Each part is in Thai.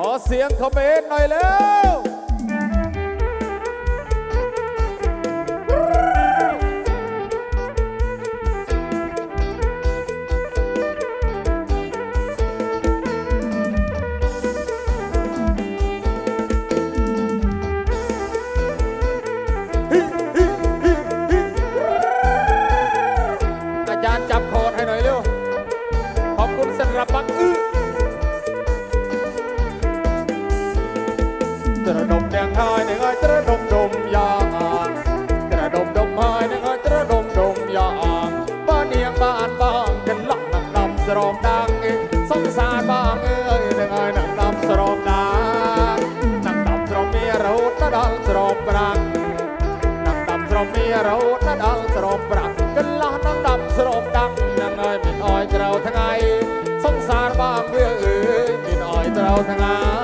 ขอเสียงคอมเมนต์หน่อยแล้ว ស្រោមដាំងសង្សារបងអើយនឹងឲ្យនឹងដាំស្រោមដាំងនឹងដាំស្រោមមានរហូតដល់ស្រោមប្រាំងនឹងដាំស្រោមមានរហូតដល់ស្រោមប្រាំងកន្លះនឹងដាំស្រោមដាំងនឹងឲ្យមិនអោយត្រូវថ្ងៃសង្សារបងវាអើយមិនអោយត្រូវថ្ងៃ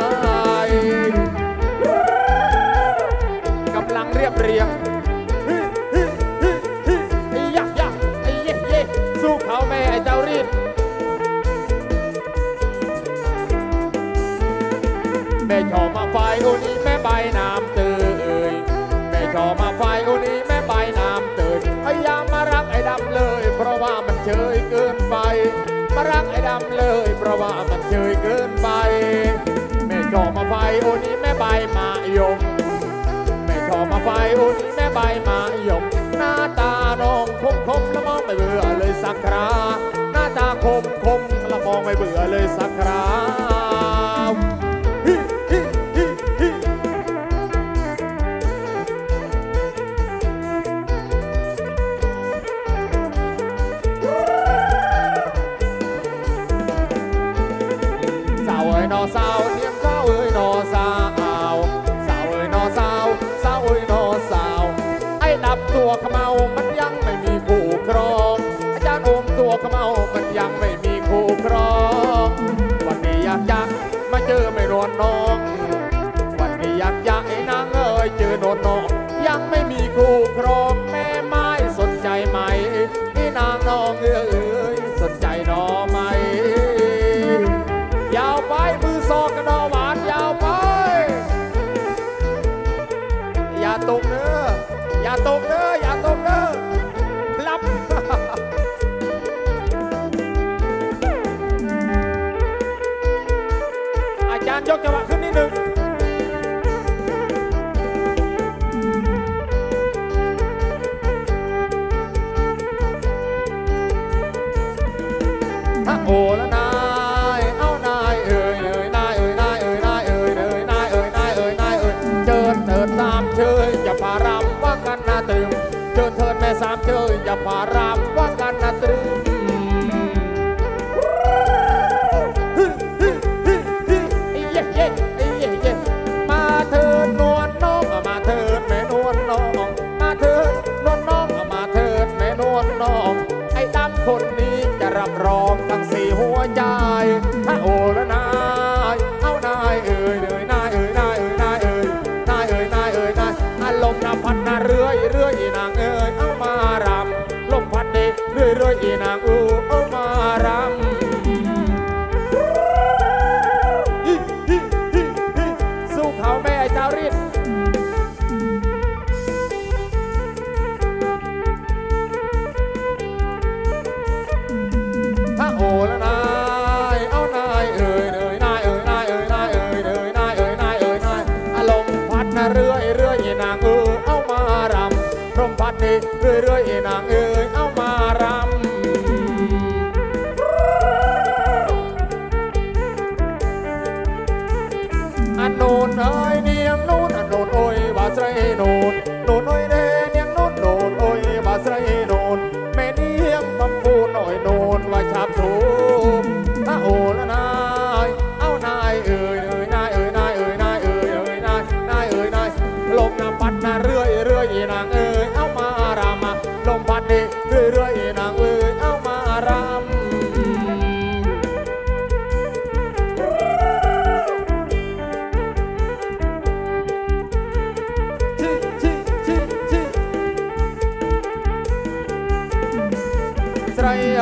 น้ำตื่นแม่ชอมาไฟคนนี้แม่ใบน้ำตื่นไอ้ยามารักไอ้ดำเลย เพราะว่ามันเฉยเกินไป มารักไอ้ดำเลย เพราะว่ามันเฉยเกินไป แม่ชอมาไฟโอนี้แม่ใบมายมแม่ชอมาไฟโอนี้แม่ใบมายมหน้าตาน้องคมคมละมองไม่เบื่อเลยสักคราหน้าตาคมคมละมองไม่เบื่อเลยสักครา น้อง วันนี้อยากยากให้นางเอ๋ยเจอโดนน้องยังไม่มี รับว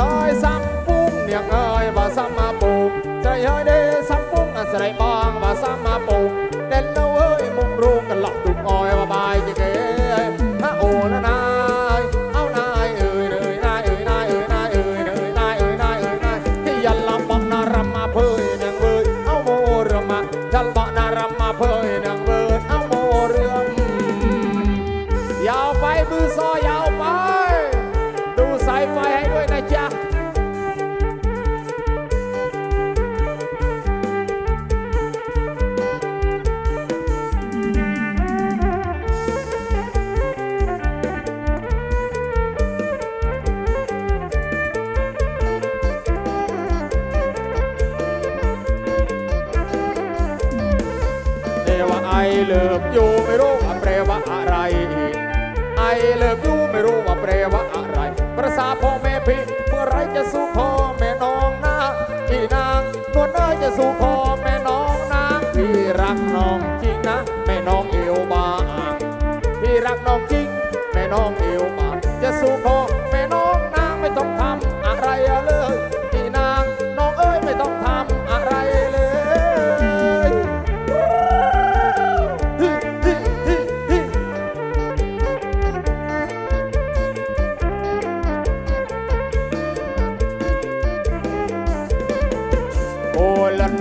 អើយសំពុងនាងអើយបើសំមកពុកស្រីហើយទេសំពុងស្រីបងបើសំមកពុកដែលនៅអើយមុំរូងកន្លោះទុកអើយបាយជាគេ เลิฟอยู่ไม่รู้ว่าแปลว่าอะไร ไอเลิฟอยู่ไม่รู้ว่าแปลว่าอะไร ประสาพ่อแม่พี่เมื่อไรจะสู้พ่อแม่น้องนะพี่นางนวลเอ้ยจะสู้พ่อแม่น้องนะพี่รักน้องจริงนะแม่น้องเอวบางพี่รักน้องจริงแม่น้องเอว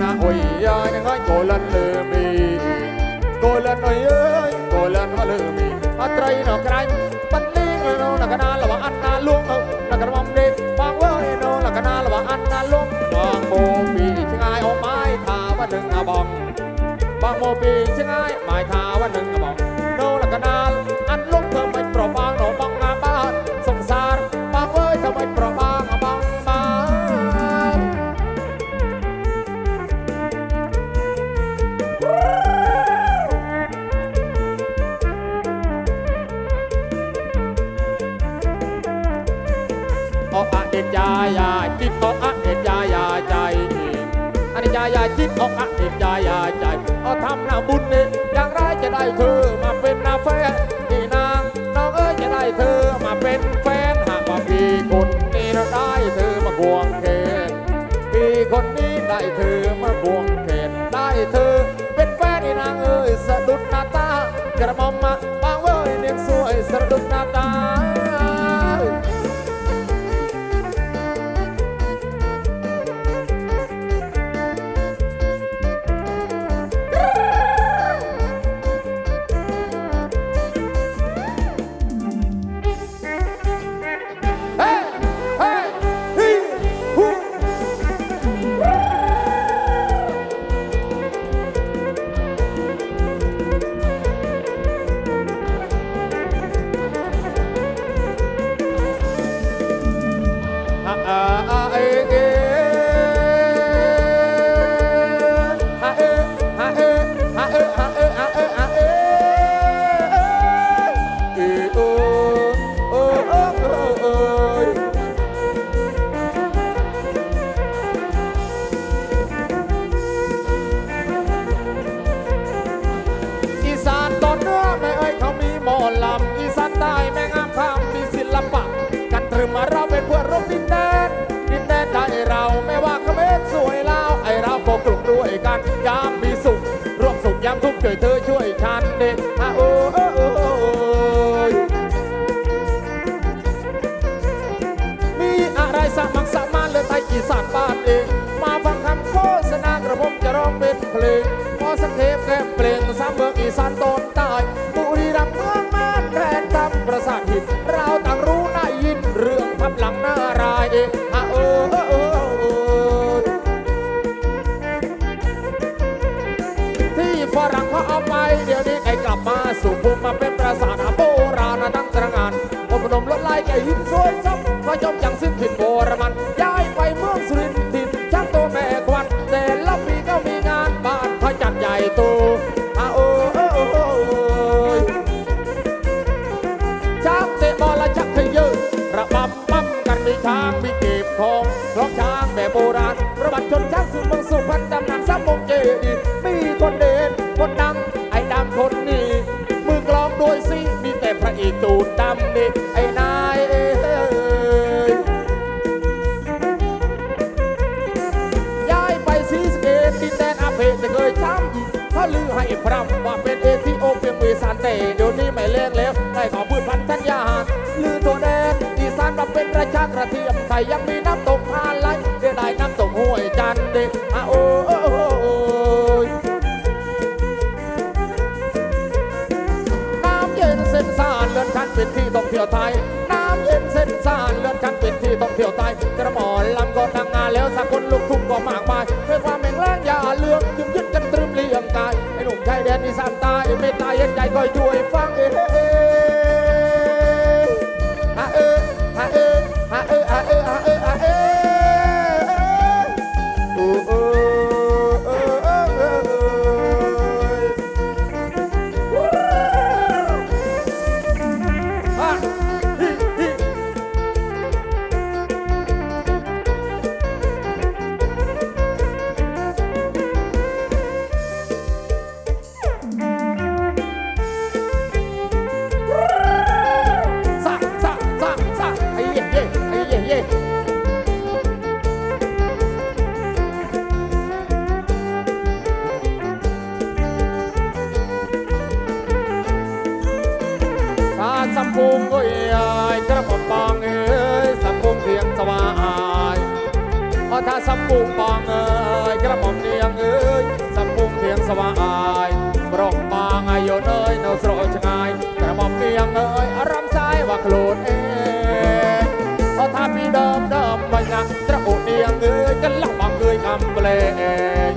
na oi ya na ngai ko lan le mi ko lan oi ơi ko lan ma le mi a trai no krañ ban le oi no na kana la wa an na luong ho na kana mom de ba wa oi no na kana la wa an na luong ba mo pi chingai o mai tha wa ding a bong ba mo pi chingai mai tha wa ding ยายาจิตออกอะเอ็ดยายาใจอันนี้ยายาจิตออกอะเอ็ดยายาใจเอาทำหน้าบุญนี่อย่างไรจะได้เธอมาเป็นนาแฟนนี่นางน้องเอ้ยจะได้เธอมาเป็นแฟนหากว่าพี่คนนี่เราได้เธอมาบวงเดินแดนดินแดนไทยเราไม่ว่าเขมรสวยลาวไอเราก็กลุ่มด้วยกันยามมีสุขร่วมสุขยามทุกข์ช่วยเธอช่วยฉันเด็กอ้โอ้โอโอยมีอะไรสามัคสามารถเลือไทยอีสานบ้านเอง มาฟังคำโฆษณากระผมจะร้องเป็นเพลงพอสังเทปแค่เพลงสามเมืองอีสานตน สู่ภูมิมาเป็นปราสาทโบราณตั้งตระงานอบรมลดลายแก่หินสวยซับก็ยอมยังสิ้นถิ่นโบรามันย้ายไปเมืองสุรินทร์ถิ่นช่างตัวแม่ควันแต่ละปีก็มีงานบ้านเขาจัดใหญ่โตอาโอโอ้โอ้โอยช้างเตะบอลและชักเขยือระบำปั๊มกันมีช้างมีเก็บของคล้องช้างแบบโบราณประบัดชนช้างสุดเมืองสุพรรณตำนานซ้ำมงเจดีมีคนเด่นคนดัง อกตูดดำนี่ไอ้นายเอ้ยย้ายไปซีสเกตดินแดนอาเพศให้พรำว่าเป็นเอธิโอเปียมีสานเตเดี๋ยวนี้ไม่เลี้ยงแล้วได้ของพืชพันธุ์ธัญญาลือตัวแดงอีสานมาเป็นราชากระเทียมไทยยังมีน้ำตกพานไหลเดี๋ยได้น้ำตกห้วยจันเด็กอะโอ้โอ้โอ้โอ้ เป็นที่ท่องเที่ยวไทย น้ำเย็นเส้นสานเลือนคันเป็นที่ท่องเที่ยวไทย กระหมอลำก็ทำงานแล้วสักคนลูกทุ่งก็มากมายด้วยความแม่งแรงอย่าเลือกยึงยึดกันตรึมเลี่ยงกายไอ้หนุ่มชายแดนอีสานใตายเมตตาเย็นใจคอยช่วยฟังเอ๊ សំភូមអើយអើយក្រពបងអើយសំភូមរៀងស្វាយអត់ថាសំភូមបងអើយក្រពំនាងអើយសំភូមរៀងស្វាយប្រងបងអាយុអើយនៅស្រុកឆ្ងាយក្រពំនាងអើយអារម្មណ៍សាយว่าខ្លួនអេអត់ថាពីដើមដើមបាញ់ណាត្រអូនាងអើយកន្លះបងអើយកំប្លែង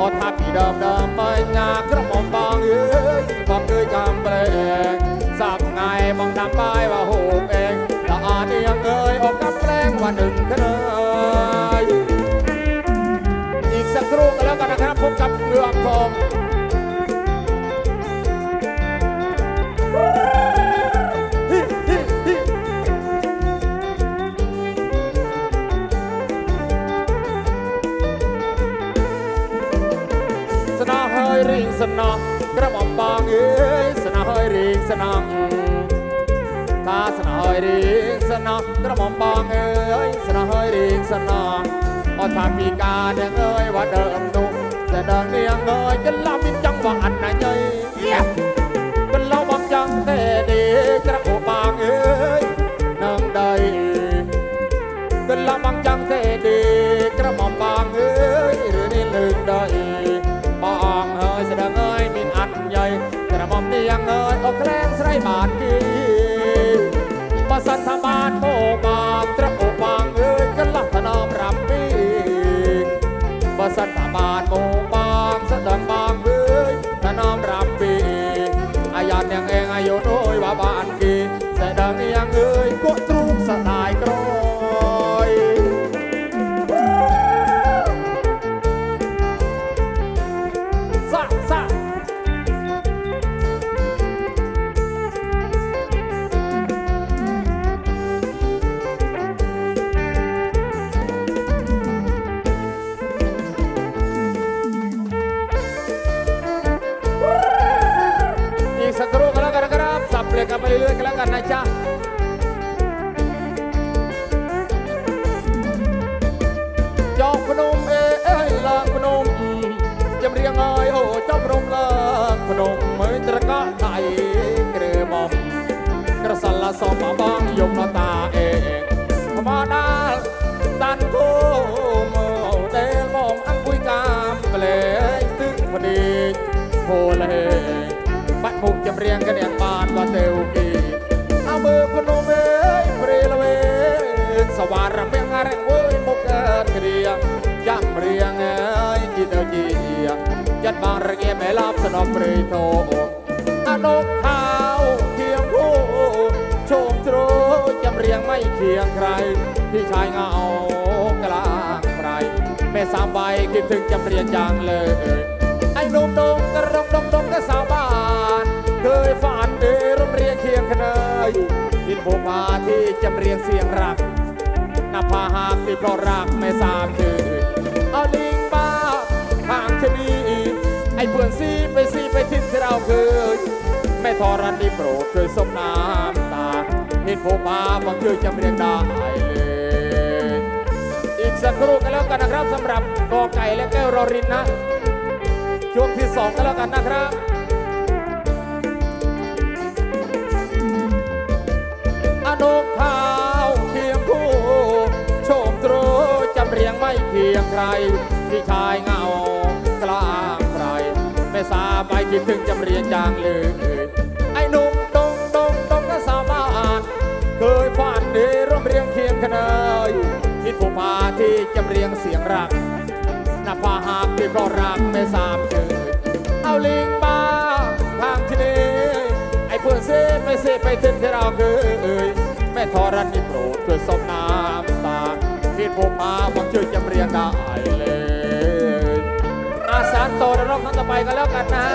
អត់ថាពីដើមដើមបាញ់ណាក្រពំបងអើយបងអើយកំប្លែងសា มไม่งากระหม่องเอ้ยความเคยกำไงมองดำป้ายว่าโหกเองละอาเนียงเอ่ยออกกับแกล้งวันหนึ่งเคยอีกสักครู่กันแล้วกันนะครับพบกับเมืองทอง ពីការនឹងអើយវាដើមនោះតែដល់នាងអើយច្រឡំមានចង់វាអត់ណាញ់អើយបន្លំបងចង់ទេទេក្រអូបាងអើយនឹងដៃបន្លំបងចង់ទេទេក្រមំបាងអើយឬនេះលើងដៃបងអើយស្ដឹងអើយមានអត់ញ៉ៃក្រមំនាងអើយអូក្លែងស្រីបានគេ ยงกันอย่างบานว่าเตวกีเอามือพนมเอ้ยเปรละเวสวารเมียงอะไรเว้ยมุกเกิดเรียงยักเรียงเอ้ยกินเอาจียัดบางระเกียแม่ลาบสนอเปรยโทอนกขาวเคียงคู่โชคโชรจำเรียงไม่เคียงใครที่ชายเงากลางใครแม่สามใบคิดถึงจำเรียงจังเลยไอ้หนุ่มนงกระรมดงดงกระสาวบ้าน เคยฝันเดรมเรียงเคียงคเนยกินผมมาที่จำเรียงเสียงรักนับพาหากที่เพราะรักไม่สามชื่อเอาลิงบ้าข้างชนีไอ้เพื่อนซีไปซีไปทิ้งที่เราเคยแม่ทอรันดีโปรดช่วยสมน้ำตาเห็นผมมาฟังชื่อจำเรียงได้เลย อีกสักครู่กันแล้วกันนะครับสำหรับกอไก่และแก้วรอรินนะช่วงที่สองก็แล้วกันนะครับ ยงใครที่ชายเงากลางใครไม่ทราบไปคิดถึงจำเรียงจางเลยไอ้หนุ่มดงดงดงก็สามารถเคยฝันดีร่วมเรียงเคียงขนยคิดผู้พาที่จำเรียงเสียงรักนับพาหากที่ก็รักไม่สามชื่อเอาลิงมาทางที่นี้ไอ้เพื่อนเส้นไม่เส้ไปถึงที่เราเคยแม่ทอรันนี่โปรดช่วยสมนา คิดผู้พาผมชื่อจำเรียงได้เลยอาสาโตในรอบครั้นต่อไปก็แล้วกันนะ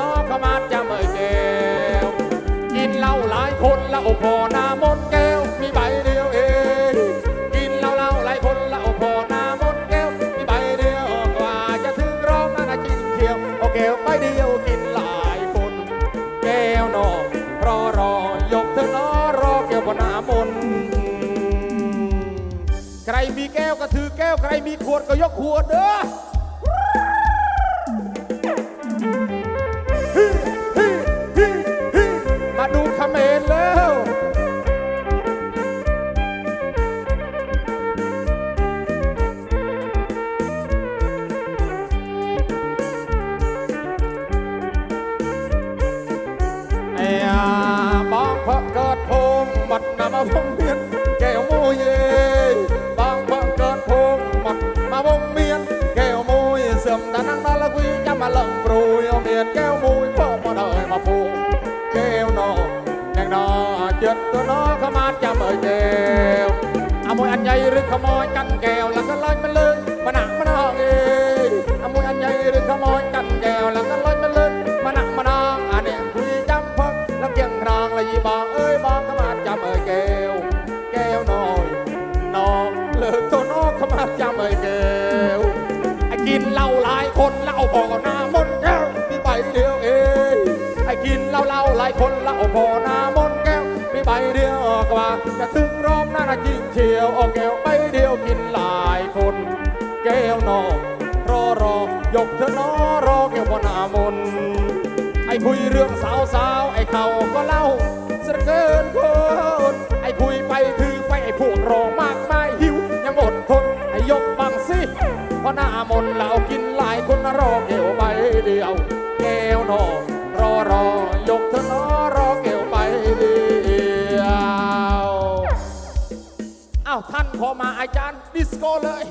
นอขมาจำเอ้ยแก้วกินเหล้าหลายคนละโอพอหน้ามนแก้วมีใบเดียวเองกินเหล้าเหล้าหลายคนละโอพอหน้ามนแก้วมีใบเดียวกว่าจะถึงรอบนั้นกินเขียวโอแก้วใบเดียวกินหลายคนแก้วนองรอรอยกเธอน้อรอแก้วบนหน้ามนใครมีแก้วก็ถือแก้วใครมีขวดก็ยกขวดเด้อ มัดนำมาพงเมียนแก้วมูเยบางพระเกิดโพงมัดมาพงเมียนแก้วมูยเสื่อมตานังนาละกุยจ วนอกขมาจำเอ้ยแก้วไอ้กินเหล้าหลายคนเหล้าพอหน้ามนแก้วมีใบเดียวเองไอ้กินเหล้าเหล้าหลายคนเหล้าพอหน้ามนแก้วมีใบเดียวกว่าจะถึงรอบหน้านะจริงเชียวโอแก้วใบเดียวกินหลายคน แก้วนอกรอรอยกเธอนอรอแก้วพอหน้ามนต์ไอ้คุยเรื่องสาวสาวไอ้เขาก็เล่า อมาอาจารย์ดิสโก้เลย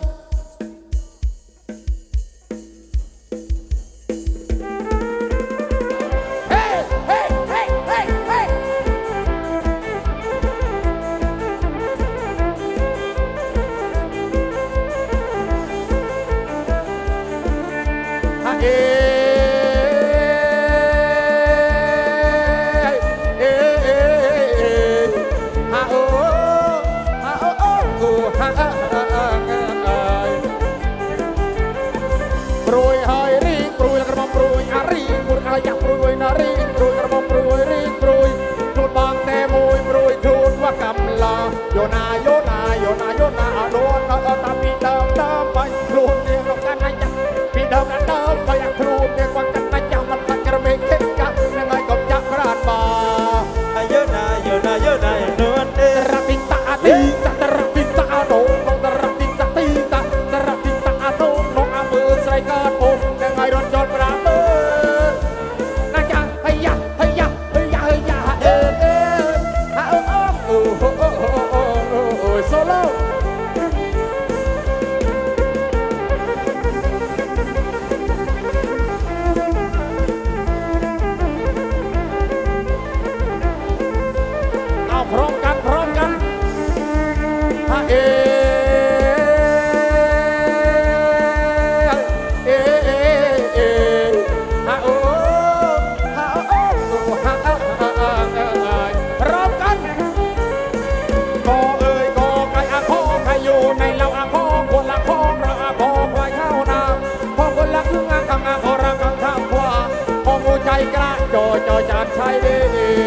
าโย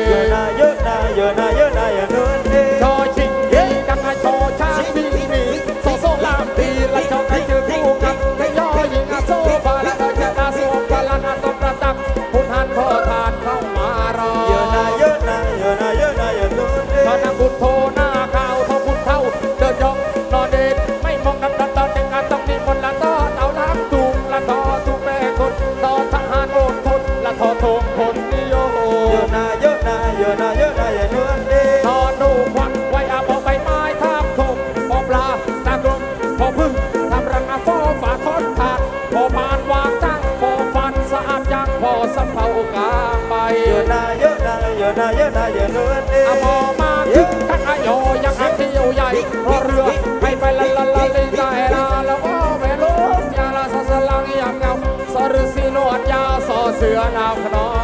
เยอะนะเยอะนะเยอะนะเยอะ เสือนาวขนอ